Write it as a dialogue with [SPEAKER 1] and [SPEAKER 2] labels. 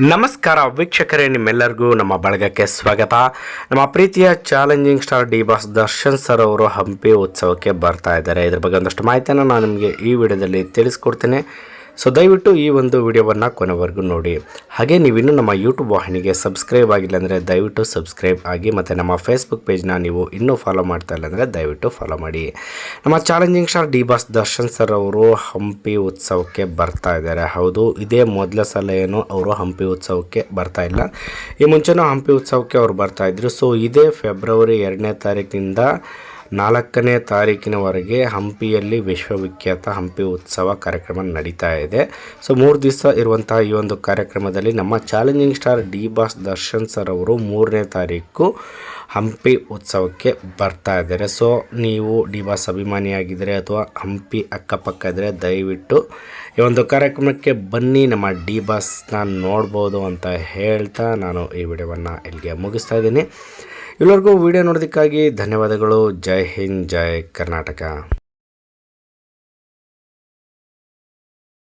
[SPEAKER 1] ನಮಸ್ಕಾರ ವೀಕ್ಷಕರೇ, ನಿಮ್ಮೆಲ್ಲರಿಗೂ ನಮ್ಮ ಬಳಗಕ್ಕೆ ಸ್ವಾಗತ. ನಮ್ಮ ಪ್ರೀತಿಯ challenging star D boss Darshan sir ಅವರು ಹಂಪಿ ಉತ್ಸವಕ್ಕೆ ಬರ್ತಾ ಇದ್ದಾರೆ. ಇದ್ರ ಬಗ್ಗೆ ಒಂದಷ್ಟು ಮಾಹಿತಿಯನ್ನು ನಾನು ನಿಮಗೆ ಈ ವಿಡಿಯೋದಲ್ಲಿ ತಿಳಿಸ್ಕೊಡ್ತೇನೆ. ಸೊ ದಯವಿಟ್ಟು ಈ ಒಂದು ವಿಡಿಯೋವನ್ನು ಕೊನೆವರೆಗೂ ನೋಡಿ. ಹಾಗೆ ನೀವಿನ್ನೂ ನಮ್ಮ ಯೂಟ್ಯೂಬ್ ವಾಹಿನಿಗೆ ಸಬ್ಸ್ಕ್ರೈಬ್ ಆಗಿಲ್ಲ ಅಂದರೆ ದಯವಿಟ್ಟು ಸಬ್ಸ್ಕ್ರೈಬ್ ಆಗಿ ಮತ್ತು ನಮ್ಮ ಫೇಸ್ಬುಕ್ ಪೇಜ್ನ ನೀವು ಇನ್ನೂ ಫಾಲೋ ಮಾಡ್ತಾ ಇಲ್ಲ ಅಂದರೆ ದಯವಿಟ್ಟು ಫಾಲೋ ಮಾಡಿ. ನಮ್ಮ challenging star D boss Darshan sir ಅವರು ಹಂಪಿ ಉತ್ಸವಕ್ಕೆ ಬರ್ತಾ ಇದ್ದಾರೆ. ಹೌದು, ಇದೇ ಮೊದಲ ಸಲ ಏನು ಅವರು ಹಂಪಿ ಉತ್ಸವಕ್ಕೆ ಬರ್ತಾ ಇಲ್ಲ. ಈ ಮುಂಚೆನೂ ಹಂಪಿ ಉತ್ಸವಕ್ಕೆ ಅವರು ಬರ್ತಾ ಇದ್ರು. ಸೊ ಇದೇ ಫೆಬ್ರವರಿ ಎರಡನೇ ತಾರೀಕಿನಿಂದ ನಾಲ್ಕನೇ ತಾರೀಕಿನವರೆಗೆ ಹಂಪಿಯಲ್ಲಿ ವಿಶ್ವವಿಖ್ಯಾತ ಹಂಪಿ ಉತ್ಸವ ಕಾರ್ಯಕ್ರಮ ನಡೀತಾ ಇದೆ. ಸೊ, ಮೂರು ದಿವಸ ಇರುವಂತಹ ಈ ಒಂದು ಕಾರ್ಯಕ್ರಮದಲ್ಲಿ ನಮ್ಮ challenging star D boss Darshan sir ಅವರು ಮೂರನೇ ತಾರೀಕು ಹಂಪಿ ಉತ್ಸವಕ್ಕೆ ಬರ್ತಾ ಇದ್ದಾರೆ. ಸೊ, ನೀವು ಡಿ ಬಾಸ್ ಅಭಿಮಾನಿಯಾಗಿದ್ದರೆ ಅಥವಾ ಹಂಪಿ ಅಕ್ಕಪಕ್ಕ ಇದ್ದರೆ ದಯವಿಟ್ಟು ಈ ಒಂದು ಕಾರ್ಯಕ್ರಮಕ್ಕೆ ಬನ್ನಿ. ನಮ್ಮ ಡಿ ಬಾಸ್ನ ನೋಡ್ಬೋದು ಅಂತ ಹೇಳ್ತಾ ನಾನು ಈ ವಿಡಿಯೋವನ್ನು ಇಲ್ಲಿಗೆ ಮುಗಿಸ್ತಾ ಇದ್ದೀನಿ. ಎಲ್ಲರಿಗೂ ವಿಡಿಯೋ ನೋಡೋದಕ್ಕಾಗಿ ಧನ್ಯವಾದಗಳು. ಜೈ ಹಿಂದ್ ಜೈ ಕರ್ನಾಟಕ.